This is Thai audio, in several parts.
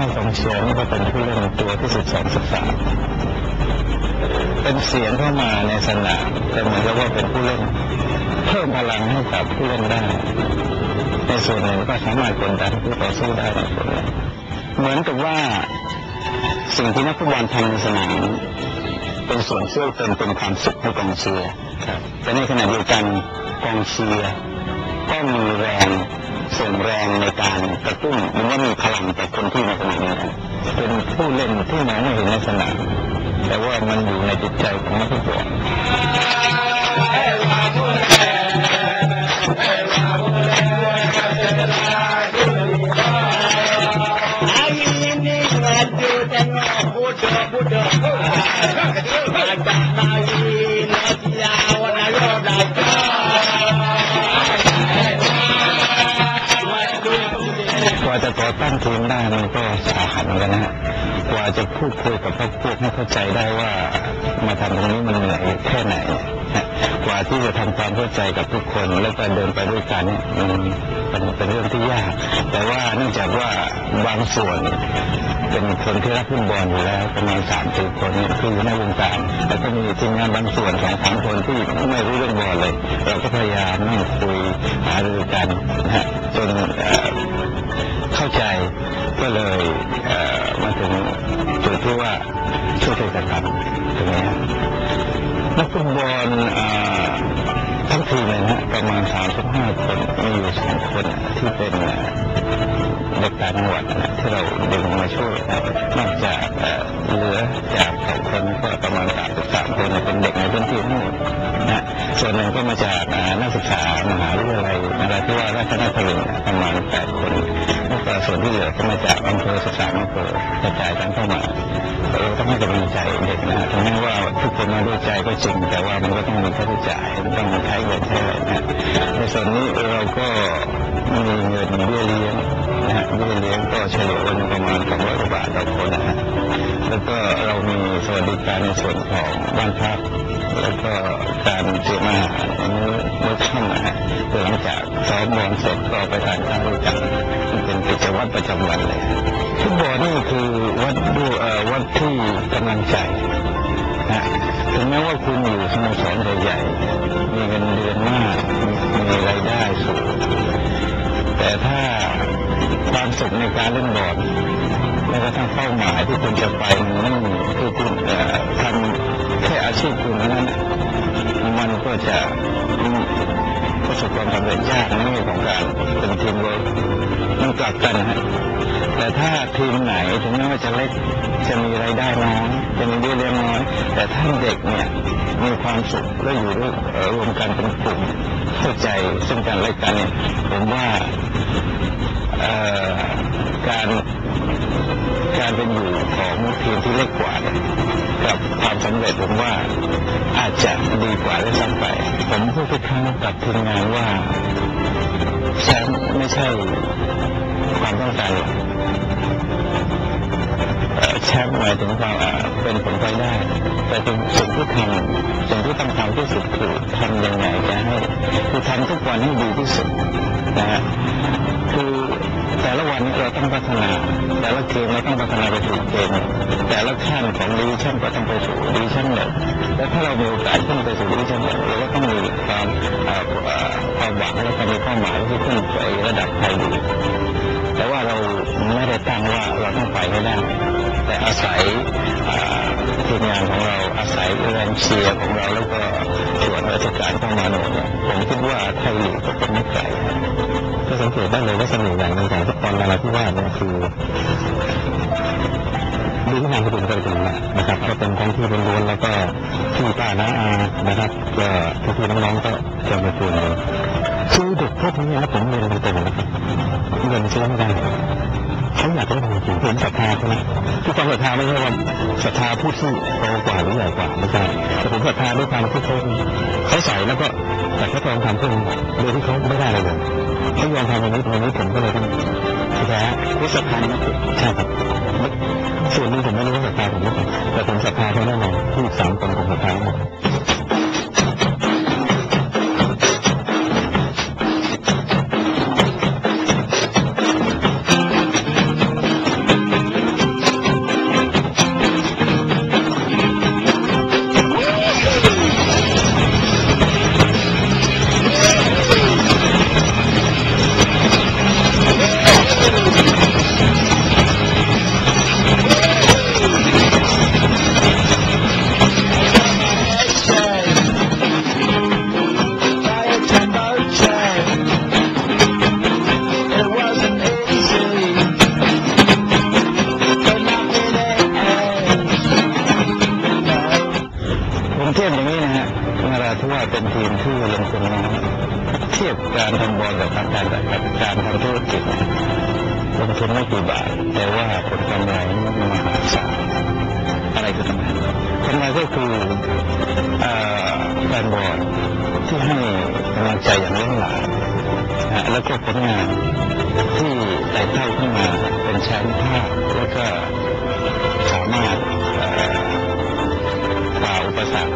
ว่ากองเชียร์นี่ก็เป็นผู้เล่นตัวที่สิบสองสิบสามเป็นเสียงเข้ามาในสนามแต่เหมือนกับว่าเป็นผู้เล่นเพิ่มพลังให้กับผู้เล่นได้ในส่วนหนึ่งก็สามารถกดดันผู้ต่อสู้ได้เหมือนกับว่าสิ่งที่นักฟุตบอลทำในสนามเป็นส่วนช่วยเติมเต็มความสุขให้กองเชียร์แต่ในขณะเดียวกันกองเชียร์ก็มีแรง ส่งแรงในการกระตุ้นมันว่ามีพลังจากคนที่ในสนามนั้เป็นผู้เล่นที่มองไม่เห็นในสนามแต่ว่ามันอยู่ในจิตใจของนักฟุตบอล จะก่อตั้งทีมได้มันก็สาหัสเหมือนกันนะฮะกว่าจะพูดคุยกับพวกพวกให้เข้าใจได้ว่ามาทำตรงนี้มันเหนื่อยแค่ไหนนะาที่จะทำความเข้าใจกับทุกคนแล้วก็เดินไปด้วยกันเนี่ยมันเป็นเป็นเรื่องที่ยาก แต่ว่าเนื่องจากว่าบางส่วน เป็นคนที่รักฟุตบอลอยู่แล้วประมาณสามสี่คนเนี่ยที่อยู่ในวงการแล้วก็มีทีมงานบางส่วนสองสามคนที่ไม่รู้เรื่องบอลเลย เราก็พยายามนั่งคุยหารือกันนะจนเข้าใจก็เลยมาถึง ต้องใช้เงินใช้อะไรนะในส่วนนี้เราก็มีเงินเบี้ยเลี้ยงนะฮะเบี้ยเลี้ยงก็เฉลี่ยวันประมาณสองร้อยกว่าบาทต่อคนนะฮะแล้วก็เรามีสวัสดิการในส่วนของบ้านพักแล้วก็การเตรียมอาหารมื้อมื้อค่ำนะฮะหลังจากซ้อมบอลเสร็จก็ไปทานข้าวด้วยกันเป็นกิจวัตรประจำวันเลยฟุตบอลนี่คือวัดดูเอ่อวัดที่กำลังใจนะ ถึงแม้ว่าคุณอยู่สโมสรใหญ่ๆมีเงินเดือนมากมีมีรายได้สูงแต่ถ้าความสุขในการเล่นบอลแม้กระทั่งเป้าหมายที่คุณจะไปมันไม่มีคือคุณทำแค่อาชีพคุณนั้นมันก็จะประสบความสำเร็จยากในเรื่องของการเป็นทีมเวิร์กมันกลับกันฮะแต่ถ้าทีมไหนถึงแม้ว่าจะเล็กจะมีรายได้น้อย จะมีเบี้ยเลี้ยงน้อยแต่ถ้านเด็กเนี่ยมีความสุขและอยู่ร่วมเอ่อรวมกันเป็นกลุ่มเข้าใจซึ่งกันและกันเนี่ยผมว่าการการเป็นอยู่ของทีมที่เล็กกว่ากับความสำเร็จผมว่าอาจจะดีกว่าด้วยซ้ำไป ผมพูดทุกครั้งกับทีมงานว่าแชมป์ไม่ใช่ความต้องการ แชมป์หมายถึงความเป็นผลพลอยได้ แต่สิ่งสิ่งที่ทำสิ่งที่ต้องทำที่สุดคือทำยังไงจะให้คือทำทุกวันให้ดีที่สุดนะฮะคือแต่ละวันเราต้องพัฒนา แต่ละเกมเราต้องพัฒนาไปสู่เกมแต่ละขั้นของดิวิชั่นก็ต้องไปสู่ดิวิชั่นหนึ่งและถ้าเรามีโอกาสขึ้นไปสู่ดิวิชั่นหนึ่งเราก็ต้องมีความความหวังและก็มีเป้าหมายที่ขึ้นไประดับไทยลีก แต่ว่าเราไม่ได้ตั้งว่าเราต้องไปให้ได้ แต่อาศัยทีมงานของเราอาศัยแรงเชียร์ของเราแล้วก็ส่วนราชการเข้ามาหนุนผมคิดว่าไทยลีกก็เป็นไม่ไกลก็สังเกตได้เลยว่าเสน่ห์อย่างหนึ่งของฟุตอลนาราธิวาเนี่ยคือดูที่นามสกุลก็เป็นหลักนะครับก็เป็นท้องที่ล้วนๆแล้วก็พี่ป้าน้าอานะครับก็พี่น้องๆก็จะมาชวนเลย คือเด็กพวกนี้นะผมเงๆนะครับเงินซื้อไม่ได้เขาอยากได้จริงๆผมศรัทธาเขานะคือความศรัทธาไม่ใช่ว่าศรัทธาผู้ที่โตกว่าหรือใหญ่กว่าไม่ใช่แต่ผมศรัทธาด้วยความที่เขาเขาใส่แล้วก็แต่เขาลองทำเพื่อโดยที่เขาไม่ได้อะไรเลยเขายอมทำอย่างนี้ตรงนี้ผมก็เลยต้องแพ้พุทธศรัทธานี่ใช่ครับส่วนนึงผมไม่รู้ว่าศรัทธาผมหรือเปล่าแต่ผมศรัทธาเขาแน่นอนที่สามคนผมศรัทธาหมด ก็ผลงานที่ไต่เต้าขึ้นมาเป็นแชมป์ภาคแล้วก็สามารถเอ่อฝ่าอุปสรรค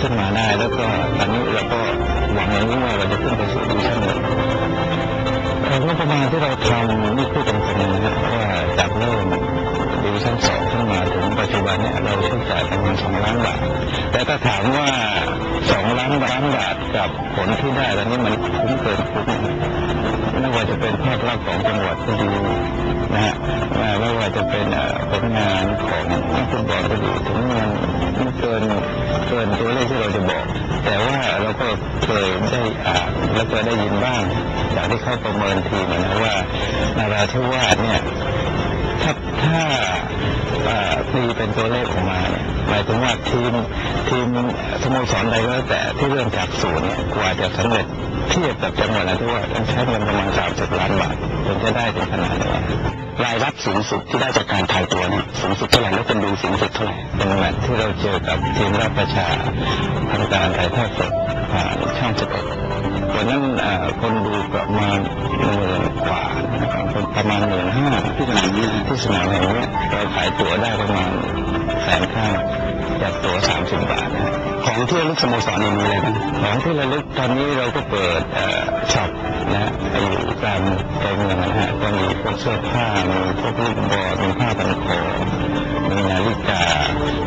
ขึ้นมาได้แล้วก็ตอนนี้เราก็หวังอย่างนี้ว่าเราจะขึ้นไปสู่ดิวิชั่นหนึ่งเอ่องบประมาณที่เราทำนี่พูดต ถึงปัจจุบันเนี่ยเราใช้จ่ายประมาณสองล้านบาท แต่ถ้าถามว่าสองล้านล้านบาทกับผลที่ได้ตอนนี้มันคุ้มเกินคุ้มนะไม่ว่าจะเป็นภาพลักษณ์ของจังหวัดก็ดีนะฮะไม่ว่าจะเป็นผลงานของนักฟุตบอลก็ดีถึงมันมันเกินเกินตัวเลขที่เราจะบอก แต่ว่าเราก็เคยได้อ่านแล้วก็ได้ยินบ้างจากที่เขาประเมินทีมนะว่านาราธิวาสเนี่ย ถ้าถ้าตีเป็นตัวเลขออกมาเนี่ยหมายถึงว่าทีมทีมสโมสรใดก็แล้วแต่ที่เริ่มจากศูนย์เนี่ยกว่าจะสำเร็จเทียบกับจังหวัดนะที่ว่าต้องใช้เงินประมาณสามสิบล้านบาทถึงจะได้ถึงขนาดนี้ รายรับสูงสุดที่ได้จากการถ่ายตัวเนี่ยสูงสุดเท่าไหร่แล้วคนดูสูงสุดเท่าไหร่เป็นแมตช์ที่เราเจอกับทีมราชประชาทำการถ่ายทอดสดผ่านช่องสเปกวันนั้นคนดูประมาณหมื่นกว่าประมาณหมื่นห้าที่สนามนี้นที่สนามแห่งนี้เราขายตั๋วได้ประมาณแสนห้าจากตั๋วสามสิบบาท ของที่ระลึกสโมสรนี่ยมีอะไรบ้างของที่ระลึกตอนนี้เราก็เปิดช็อปนะฮะอยู่ตามใจเมืองนะฮะก็มีพวกเสื้อผ้ามีพวกลูกบอลมีผ้าพันคอมีนาฬิกา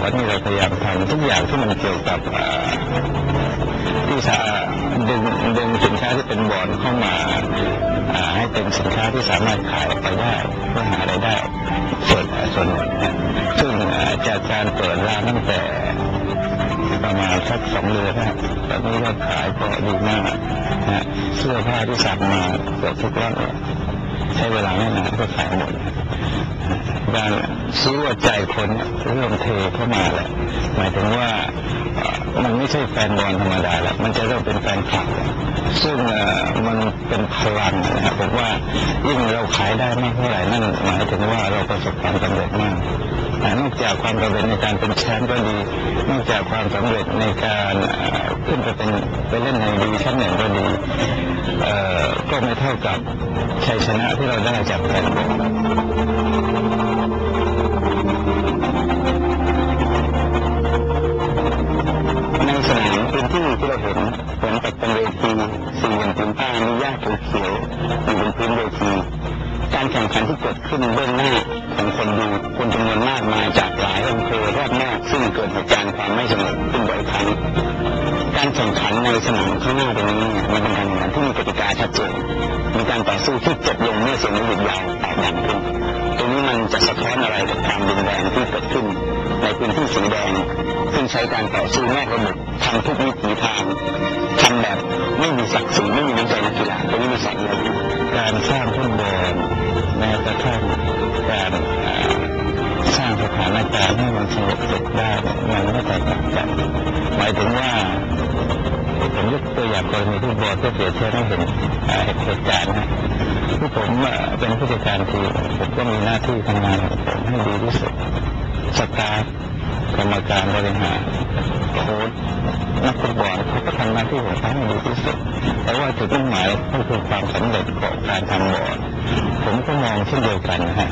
ตอนนี้เราพยายามทำทุกอย่างที่มันเกี่ยวกับอ่อที่จะดึงดึงสินค้าที่เป็นบอลเข้ามาให้เป็นสินค้าที่สามารถขายไปได้เพื่อหารายได้ส่วนส่วนหนึ่งซึ่งจากการเปิดร้านตั้งแต่ ประมาณสักสองเดือนนะตอนนี้ยอดขายก็ดีมากนะฮะเสื้อผ้าที่สั่งมาเกือบทุกรอบเนี่ยใช้เวลาไม่นานก็ขายหมดนะ การซื้อว่าใจคนเนี่ยเริ่มเทเข้ามาแล้วหมายถึงว่ามันไม่ใช่แฟนบอลธรรมดาแล้วมันจะเริ่มเป็นแฟนคลับซึ่งมันเป็นพลังนะครับผมว่ายิ่งเราขายได้มากเท่าไหร่นั่นหมายถึงว่าเราประสบความสำเร็จมากแต่นอกจากความสำเร็จในการเป็นแชมป์ก็ดี นอกจากความสำเร็จในการขึ้นไปเป็นไปเล่นในดีวิชั่นหนึ่งก็ดีก็ไม่เท่ากับชัยชนะที่เราได้จากแฟนบอล ความไม่สงบขึ้นบ่อยครั้งการแข่งขันในสนามข้างหน้าตรงนี้เนี่ยมันเป็นการแข่งขันที่มีกติกาชัดเจนมีการต่อสู้ที่จบลงเมื่อเสียงนกหยุดยาวแตกดังขึ้นตรงนี้มันจะสะท้อนอะไรกับความรุนแรงที่เกิดขึ้น ในพื้นที่สีแดงซึ่งใช้การต่อสู้นอกระบบทำทุกวิถีทางทำแบบ ไม่มีศักดิ์ศรีไม่มีน้ำใจนักกีฬาตรงนี้มันสอนอะไรอยู่การสร้างฟุตบอลแม้กระทั่งการสร้างสถานการณ์ให้มันสงบสุขได้มันไม่แตกต่างกันหมายถึงว่าผมยกตัวอย่างกรณีฟุตบอลก็เสียเทียบให้เห็นเหตุการณ์นะที่ผมเอ่อเป็นผู้จัดการทีมผมก็มีหน้าที่ทำงานของผมให้ดีที่สุดสตาฟ กรรมการบริหารโค้ชนักฟุตบอลเขาก็ทำหน้าที่ของเขาให้ดีที่สุดแต่ว่าจุดมุ่งหมายก็คือความสำเร็จของการทำบอลผมก็มองเช่นเดียวกันนะฮะ